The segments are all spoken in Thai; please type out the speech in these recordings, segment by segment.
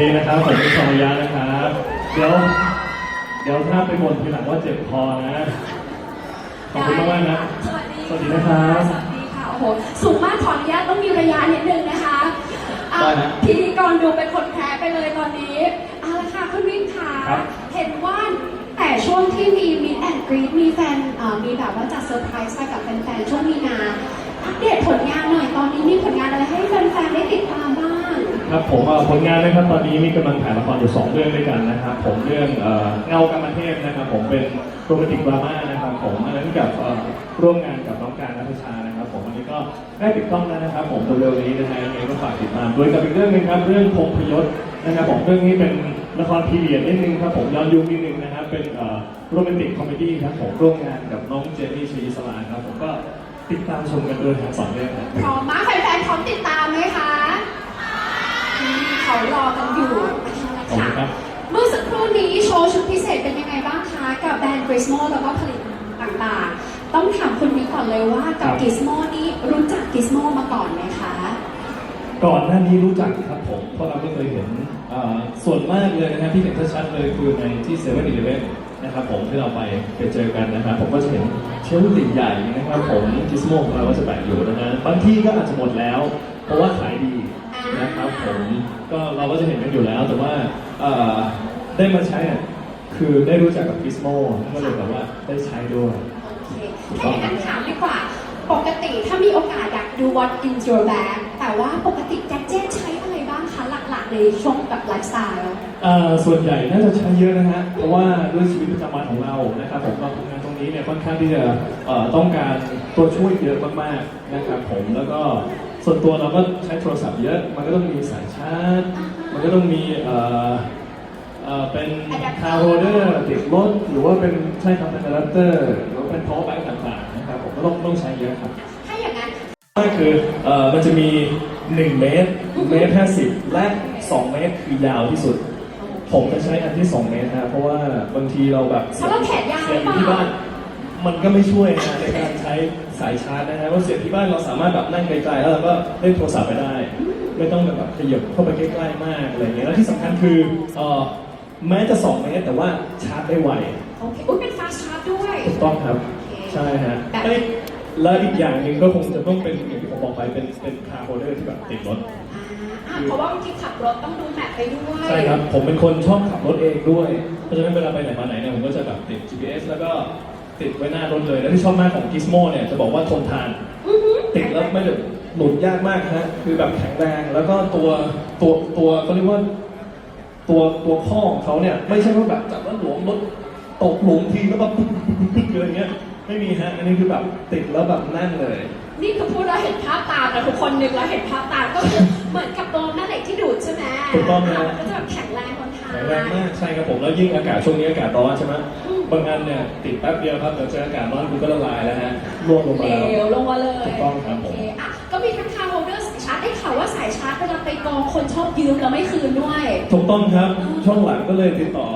ดีนะครับผมเป็นชอยานะครับเดี๋ยวเดี๋ยวถ้าไปบ่นทีหลังว่าเจ็บคอนะ ขอบคุณมากๆนะสวัสดีสวัสดีนะครับ สวัสดีค่ะ โอ้โห สูงมากขออนุญาตต้องมีระยะนิดนึงนะคะอะได้นะพิธีกรดูเป็นคนแพ้ไปเลยตอนนี้เอาละค่ะคุณวินค่ะ ครับ เห็นว่าแต่ช่วงที่มีมิ t แอนกรีดมีแฟนเอ่อมีแบบว่าจัดเซอร์ไพรส์ให้กับแฟนๆช่วงมีนา ครับผมผลงานนะครับตอนนี้มีกำลังถ่ายละครอยู่สองเรื่องด้วยกันนะครับผมเรื่องเงากรรมเทพนะครับผมเป็นโรแมนติกดราม่านะครับผมอันนั้นกับร่วมงานกับน้องการนัทชานะครับผมอันนี้ก็ได้ปิดกล้องแล้วนะครับ ผมเร็วๆนี้นะฮะยังไงก็ฝากติดตามด้วยกับอีกเรื่องหนึงครับเรื่องพงพยศนะครับผมเรื่องนี้เป็นละครพีเรียดนิดนึงครับผมย้อนยุคนิดนึงนะครับเป็นโรแมนติกคอมเมดี้ครับผมร่วมงานกับน้องเจนนี่ชีสลาครับผมก็ติดตามชมกันด้วยทั้งสองเรื่องครับพร้อมมากแฟนๆพร้อมติดตาม เขารอกันอยู่ขอบคุณครับ เมื่อสักครู่นี้โชว์ชุดพิเศษเป็นยังไงบ้างคะกับแบรนด์ Gizmo แล้วก็ผลิตภัณฑ์ต่างๆ ต้องถามคุณนี้ก่อนเลยว่ากับ Gizmo นี้รู้จัก Gizmo มาก่อนไหมคะ ก่อนหน้านี้รู้จักครับผมเพราะเราไม่เคยเห็นเอ่อส่วนมากเลยนะครับที่เห็นชัดๆเลยคือในที่เซเว่นอีเลฟเว่นนะครับผมที่เราไปไปเจอกันนะครับผมก็จะเห็นเชลฟ์ติใหญ่นะครับผมกิสโมของเราก็จะแปะอยู่นะฮะบางที่ก็อาจจะหมดแล้ว เพราะว่าขายดี นะครับผมก็เราก็จะเห็นกันอยู่แล้วแต่ว่าเอ่อได้มาใช้เนี่ยคือได้รู้จักกับกิสโมก็เลยแบบว่าได้ใช้ด้วย โอเคถ้าอย่างนั้นถามดีกว่า ปกติถ้ามีโอกาสอยากดู What in your bag แต่ว่าปกติแกดเจิตใช้อะไรบ้างคะหลักๆในช่วงแบบไลฟ์สไตล์ เอ่อส่วนใหญ่น่าจะใช้เยอะนะฮะ เพราะว่าด้วยชีวิตประจำวันของเรานะครับผมเราทำงานตรงนี้เนี่ยค่อนข้างที่จะเอ่อต้องการตัวช่วยเยอะมากๆนะครับผมแล้วก็ ส่วนตัวเราก็ใช้โทรศัพท์เยอะ มันก็ต้องมีสายชาร์จ มันก็ต้องมีเอ่อเอ่อเป็นคาร์โรเดอร์ติดรถหรือว่าเป็นใช่ครับเป็นอะแดปเตอร์หรือว่าเป็น power bank ต่างๆนะครับผมก็ต้องต้องใช้เยอะครับ ถ้าอย่างนั้น ก็คือเอ่อมันจะมี 1 เมตรเมตร50 และ 2 เมตรคือยาวที่สุด ผมจะใช้อันที่ 2 เมตรนะเพราะว่าบางทีเราแบบเพราะเราแขนยาวเสียบหรือเปล่า ที่บ้าน มันก็ไม่ช่วยนะในการใช้สายชาร์จนะฮะเพราะเสียบที่บ้านเราสามารถแบบนั่งไกลๆแล้วเราก็เล่นโทรศัพท์ไปได้ ไม่ต้องแบบขยับเข้าไปใกล้ๆมากอะไรอย่างเงี้ยแล้วที่สำคัญคือเอ่อแม้จะ2เมตรแต่ว่าชาร์จได้ไวโอเคอุ้ยเป็น fast charge ด้วยถูกต้องครับโอเคใช่ฮะแบบเอ้ยแล้วอีกอย่างหนึ่งก็คงจะต้องเป็นอย่างที่ผมบอกไปเป็นเป็นคาร์โฮเดอร์ที่แบบติดรถ อ่าเพราะว่าบางทีขับรถต้องดูแมพไปด้วยใช่ครับ ผมเป็นคนชอบขับรถเองด้วย เพราะฉะนั้นเวลาไปไหนมาไหนเนี่ยผมก็จะแบบติด GPS แล้วก็ ติดไว้หน้ารถเลย แล้วที่ชอบมากของ Gizmo เนี่ยจะบอกว่าทนทาน อือหือติดแล้วไม่แบบหลุดยากมากฮะคือแบบแข็งแรง แล้วก็ตัวตัวตัวเขาเรียกว่าตัวตัวข้อของเขาเนี่ยไม่ใช่ว่าแบบจับแล้วหลวมรถตกหลุมทีแล้วแบบปึ๊กปึ๊กปึ๊กปึ๊กอะไรเงี้ยไม่มีฮะอันนี้คือแบบติดแล้วแบบแน่นเลย นี่คือพูดแล้วเห็นภาพตามแต่ทุกคนนึกแล้วเห็นภาพตามก็คือเหมือนกับตัวแม่เหล็กที่ดูดใช่ไหมถูกต้องนะมันก็จะแบบแข็งแรงทนทาน แข็งแรงมากใช่ครับผมแล้วยิ่งอากาศช่วงนี้อากาศร้อนใช่ไหมอืม บางอันเนี่ยติดแป๊บเดียวครับเดี๋ยวเจออากาศร้อนคุณก็ละลายแล้วฮะร่วงลงมาแล้วเหลวลงมาเลยถูกต้องครับผมโอเคอะก็มีทั้งคาร์โฮเดอร์สายชาร์จได้ข่าวว่าสายชาร์จเวลาไปกองคนชอบยืมแล้วไม่คืนด้วย ถูกต้องครับช่วงหลังก็เลยติดต่อ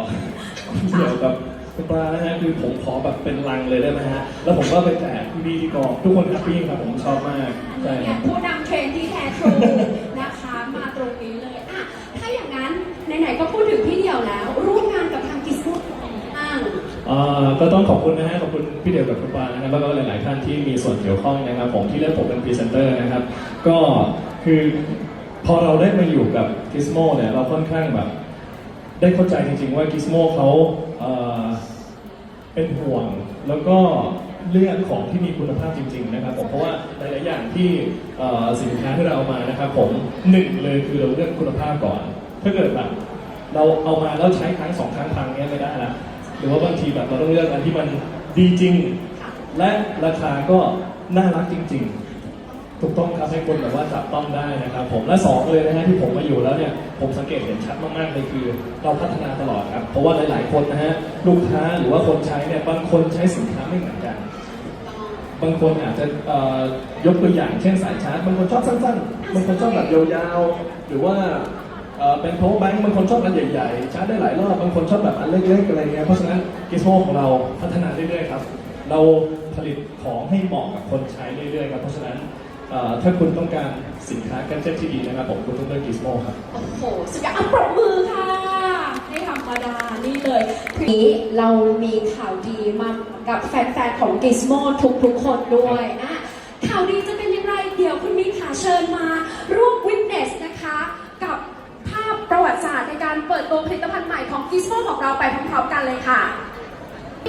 คุณเดี่ยวกับคุณปลานะฮะคือผมขอแบบเป็นลังเลยได้ไหมฮะแล้วผมก็ไปแจกพี่พี่ที่กองทุกคนแฮปปี้ครับผมชอบมากใช่คเนี่รัยบ ผู้นำเทรนด์ที่แท้ทรูนะคะมาตรงนี้เลยอะถ้าอย่างนั้นไหนๆก็พูดถึงพี่เดี่ยวแล้วร่วมงานกับทางกิสมุบ้าง อ่า ก็ต้องขอบคุณนะฮะขอบคุณพี่เดียวกับคุณปานะครับแล้วก็หลาย ๆ ท่านที่มีส่วนเกี่ยวข้องนะครับผมที่เลือกผมเป็นพรีเซนเตอร์นะครับ ก็คือพอเราได้มาอยู่กับ Gizmo เนี่ยเราค่อนข้างแบบ ได้เข้าใจจริง ๆ ว่า Gizmo เขาเป็นห่วงแล้วก็เลือกของที่มีคุณภาพจริง ๆ นะครับผมเพราะว่าหลาย ๆ อย่างที่สินค้าที่เราเอามานะครับผมหนึ่งเลยคือเราเลือกคุณภาพก่อน ถ้าเกิดแบบเราเอามาแล้วใช้ครั้งสองครั้งพังเนี้ยไม่ได้ละ หรือว่าบางทีแบบเราต้องเลือกอันที่มันดีจริง และราคาก็น่ารักจริง ๆ ถูกต้องครับให้คนแบบว่าจับต้องได้นะครับ ผมและสองเลยนะฮะที่ผมมาอยู่แล้วเนี่ยผมสังเกตเห็นชัดมากๆเลยคือ เราพัฒนาตลอดครับ เพราะว่าหลาย ๆ คนนะฮะลูกค้าหรือว่าคนใช้เนี่ยบางคนใช้สินค้าไม่เหมือนกันบางคนอาจจะเอ่อยกตัวอย่างเช่นสายชาร์จบางคนชอบสั้นๆบางคนชอบแบบยาวๆหรือว่า เอ่อเป็น power bank บางคนชอบอันใหญ่ๆชาร์จได้หลายรอบบางคนชอบแบบอันเล็กๆอะไรเงี้ยเพราะฉะนั้นกิโซของเราพัฒนาเรื่อยๆครับเราผลิตของให้เหมาะกับคนใช้เรื่อยๆครับเพราะฉะนั้นอ่อถ้าคุณต้องการสินค้าแกดเจ็ตที่ดีนะครับผมคุณต้องเลือก Gizmo ครับ โอ้โห สุดยอดอะปรบมือค่ะไม่ธรรมดานี่เลยทีนี้เรามีข่าวดีมากับแฟนๆ ของ Gizmo ทุกๆ คนด้วยอะข่าวดีจะเป็นยังไงเดี๋ยวคุณมิ้นค่ะเชิญมาร่วมวินเนส การเปิดตัวผลิตภัณฑ์ใหม่ของ Gizmo ของเราไปพร้อมๆกันเลยค่ะ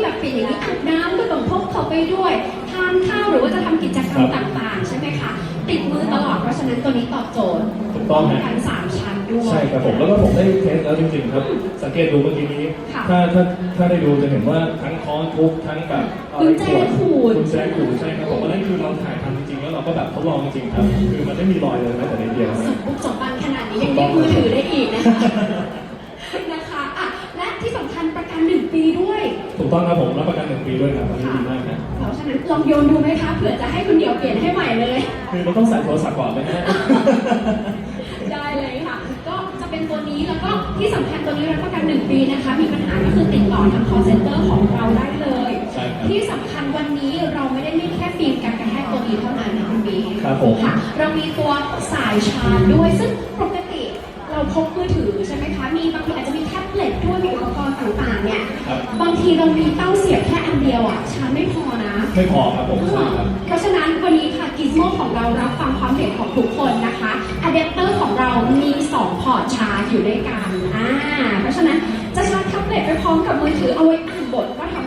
แบบเป็นอย่างนี้อาบน้ำก็ต้องพกเขาไปด้วย ทานข้าวหรือว่าจะทำกิจกรรมครับต่างๆ ใช่ไหมคะติดมือตลอดเพราะฉะนั้นตัวนี้ตอบโจทย์ถูกต้องฮะกันสามชั้นด้วยใช่ครับผมแล้วก็ผมได้เทสแล้วจริงๆครับ สังเกตดูเมื่อกี้นี้ค่ะถ้าถ้าถ้าได้ดูจะเห็นว่าทั้งค้อนทุบทั้งแบบเอ่อกุญแจขูดกุญแจขูดใช่ครับผมอันนั้นคือเราถ่ายทำจริงๆแล้วเราก็แบบทดลองจริงๆครับ คือมันไม่มีรอยเลยแม้แต่นิดเดียวสนะมบุกสมบันขนาดนี้ ยังเรียกมือถือได้อีกนะคะนะคะอะและที่สำคัญประกันหนึ่งปีด้วยถูกต้องครับผมรับประกันหนึ่งปีด้วยครับอันนี้ดีมากนะเพราะฉะนั้นลองโยนดูไหมคะเผื่อจะให้คุณเดี่ยวเปลี่ยนให้ใหม่เลย คือเราต้องใส่โทรศัพท์ก่อนไหมฮะ ได้เลยค่ะ ก็จะเป็นตัวนี้แล้วก็ที่สำคัญตัวนี้รับประกันหนึ่งปีนะคะ มีปัญหาก็คือติดต่อทาง call center ของเราได้เลย ใช่ครับ ที่สำคัญวันนี้เราไม่ได้มีแค่ฟิล์มกันกระแทกตัวนี้เท่านั้นนะคุณบีครับผม ค่ะเรามีตัวสายชาร์จด้วยซึ่งปกติเรา พกมือถือใช่ไหมคะ มีบางทีอาจจะมีแท็บเล็ตด้วยมีอุปกรณ์ต่างๆเนี่ย ครับ บางทีเรามีเต้าเสียบแค่อันเดียวอะชาร์จไม่พอนะ ไม่พอครับผมใช่ครับ เพราะฉะนั้นวันนี้ค่ะ Gizmo ของเรารับฟังความเห็นของทุกคนนะคะอะแดปเตอร์ของเรามี 2 พอร์ตชาร์จอยู่ด้วยกันอ่าเพราะฉะนั้นจะชาร์จแท็บเล็ตไปพร้อมกับมือถือเอาไว้อ่านบทก็ทำ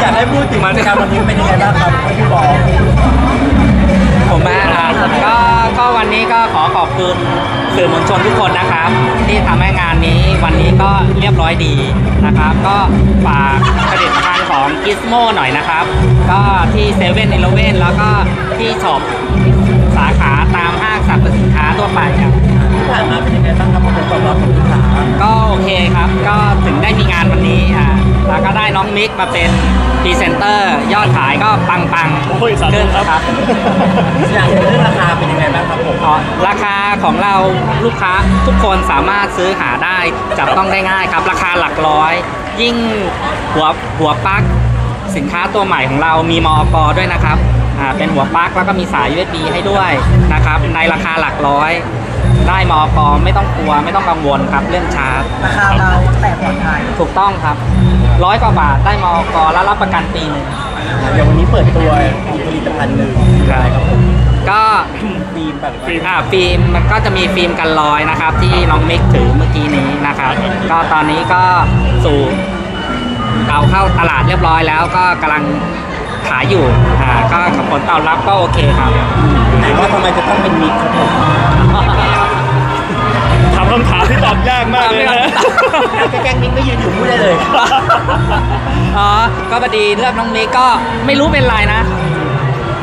อยากให้พูดถึงกิจกรรมวันนี้เป็นยังไงบ้างครับพี่บอกผมมาอ่าก็ก็วันนี้ก็ขอขอบคุณสื่อมวลชนทุกคนนะครับ ที่ทำให้งานนี้วันนี้ก็เรียบร้อยดีนะครับ ก็ฝากผลิตภัณฑ์ของ Gizmo หน่อยนะครับ ก็ที่เซเว่นอีเลเว่นแล้วก็ที่ช็อปสาขาตามห้างสรรพสินค้าทั่วไปครับ ที่ผ่านมาเป็นยังไงบ้างครับผลตอบรับของลูกค้า ก็โอเคครับ ก็ถึงได้มีงานวันนี้อ่า แล้วก็ได้น้องมิกมาเป็นพรีเซนเตอร์ยอดขายก็ปังปังๆโอ้ยสาธุขึ้นครับครับ อย่างเรื่องราคาเป็นยังไงบ้างครับผมอ๋อราคาของเราลูกค้าทุกคนสามารถซื้อหาได้จับต้องได้ง่ายครับ ราคาหลักร้อย ยิ่งหัวหัวปลั๊กสินค้าตัวใหม่ของเรามีมอกด้วยนะครับอ่าเป็นหัวปลั๊กแล้วก็มีสาย USB ให้ด้วยนะครับ ในราคาหลักร้อย ได้มอกไม่ต้องกลัวไม่ต้องกังวลครับเรื่องชาร์จ ราคาเราแต่ปลอดภัย ถูกต้องครับ ร้อยกว่าบาทได้มอกแล้วรับประกันปีหนึ่ง อย่างวันนี้เปิดตัวมีผลิตภัณฑ์หนึ่งอะไรครับผมก็ฟิล์มแบบฟิล์มอ่าฟิล์มมันก็จะมีฟิล์มกันรอยนะครับ ที่น้องมิกถือเมื่อกี้นี้นะครับ ก็ตอนนี้ก็สู่เอาเข้าตลาดเรียบร้อยแล้วก็กำลังขายอยู่อ่าก็ผลตอบรับก็โอเคครับ ถามว่าทำไมจะต้องเป็นมิกครับผมถาม คำถามที่ตอบยากมากเลยนะ แก๊งมิกไม่ยืนอยู่พูดได้เลย อ๋อ ก็พอดีเลือกน้องมิกก็ไม่รู้เป็นไรนะ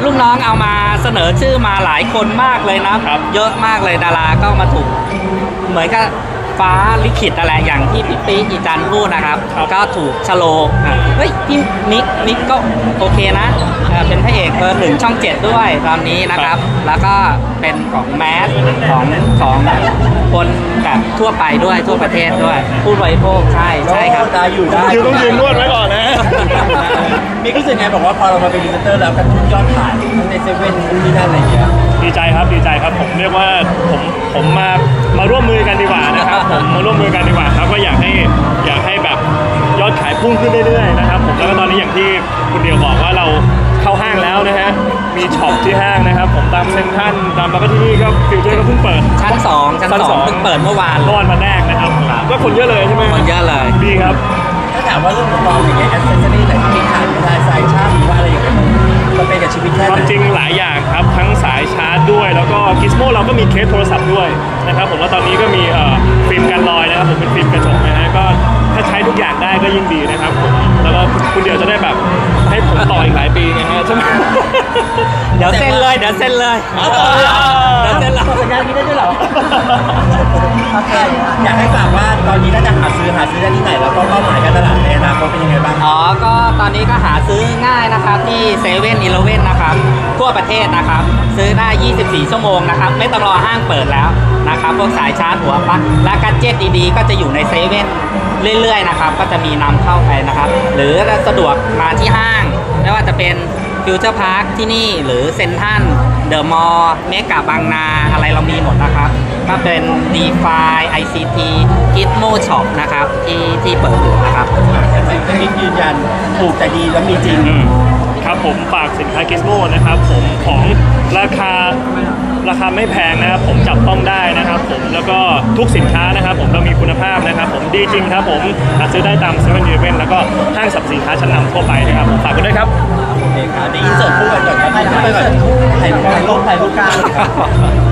ลูกน้องเอามาเสนอชื่อมาหลายคนมากเลยนะ ครับ เยอะมากเลยดาราก็มาถูก เหมือนกับ ฟ้าลิขิตอะไรอย่างที่พี่ปีอีจันพูดนะครับ ก็ถูกชะโลกอะเฮ้ยพี่นิกนิกก็โอเคนะเอ่อเป็นพระเอกเบอร์หนึ่งช่องเจ็ดด้วยตอนนี้นะครับ แล้วก็เป็นของแมสของของคนแบบทั่วไปด้วยทั่วประเทศด้วยผู้บริโภคใช่ใช่ครับได้อยู่ได้คือต้องยืนนวดไว้ก่อนนะมิกรู้สึกไงบอกว่าพอเรามาเป็นพรีเซนเตอร์แล้วกระตุ้นยอดขายทั้งในเซเว่นทั้งที่นั่นอะไรอย่างเงี้ย ดีใจครับดีใจครับผมเรียกว่าผมผมมามาร่วมมือกันดีกว่านะครับผมมาร่วมมือกันดีกว่าครับก็อยากให้อยากให้แบบยอดขายพุ่งขึ้นเรื่อยๆนะครับผมแล้วก็ตอนนี้อย่างที่คุณเดียวบอกว่าเราเข้าห้างแล้วนะฮะมีช็อปที่ห้างนะครับผมตามเซ็นทรัลตามแล้วก็ที่นี่ก็ฟิวเจอร์ก็เพิ่งเปิด ชั้นสองชั้นสองเพิ่งเปิดเมื่อวานเมื่อวานวันแรกนะครับ ก็คนเยอะเลยใช่ไหมคนเยอะเลยดีครับ ถ้าถามว่าเรื่องมองอย่างเงี้ยแอสเซสซอรี่ไหนที่ขาดไม่ได้สายชาร์จหรือว่าอะไรอย่างเงี้ยมันเป็นกับชีวิตแค่คไหวามจริงหลายอย่างครับทั้งสายชาร์จด้วย แล้วก็กิสโมเราก็มีเคสโทรศัพท์ด้วยนะครับผมว่าตอนนี้ก็มีเอ่อฟิล์มกันรอยนะครับผมเป็นฟิล์มกระจกนะฮะก็ ถ้าใช้ทุกอย่างได้ก็ยิ่งดีนะครับผมแล้วก็คุณเดียวจะได้แบบให้ผมต่ออีกหลายปีนะฮะใช่ไหมเดี๋ยวเซ็นเลยเดี๋ยวเซ็นเลยเดี๋ยวเซ็นเลยสัญญาณนี้ได้ด้วยเหรอโอเคอยากให้ฝากว่าตอนนี้ถ้าจะหาซื้อหาซื้อได้ที่ไหนแล้วก็เป้าหมายการตลาดในอนาคตเป็นยังไงบ้างอ๋อก็ตอนนี้ก็หาซื้อง่ายนะครับที่เซเว่นอีเลเว่นนะครับ ทั่วประเทศนะครับ ซื้อได้ 24 ชั่วโมงนะครับ ไม่ต้องรอห้างเปิดแล้วนะครับ พวกสายชาร์จหัวปลั๊กและกัจเจตดีๆ ก็จะอยู่ในเซเว่นเรื่อยๆนะครับ ก็จะมีนำเข้าไปนะครับ หรือสะดวกมาที่ห้าง ไม่ว่าจะเป็นฟิวเจอร์พาร์คที่นี่หรือเซนทันเดอะมอลล์เมกาบางนาอะไรเรามีหมดนะครับก็เป็น d e f i ICT Gitmo Shop นะครับที่ที่เปิดอยู่นะครับเป็นมิกยืนยันถูกแต่ดีแล้วมีจริงครับ ผมฝากสินค้ากิสโมนะครับผมของราคาราคาไม่แพงนะครับ ผมจับต้องได้นะครับ ผมแล้วก็ทุกสินค้านะครับ ผมเรามีคุณภาพนะครับ ผมดีจริงครับ ผมหาซื้อได้ตามเซเว่นอีเลฟเว่นแล้วก็ห้างสรรพสินค้าชั้นนำทั่วไปนะครับผมฝากกันด้วยครับโอเคครับเดี๋ยวอินเสิร์ตคู่กันก่อนครับถ่ายรูปถ่ายรูปถ่ายรูปกลางครับ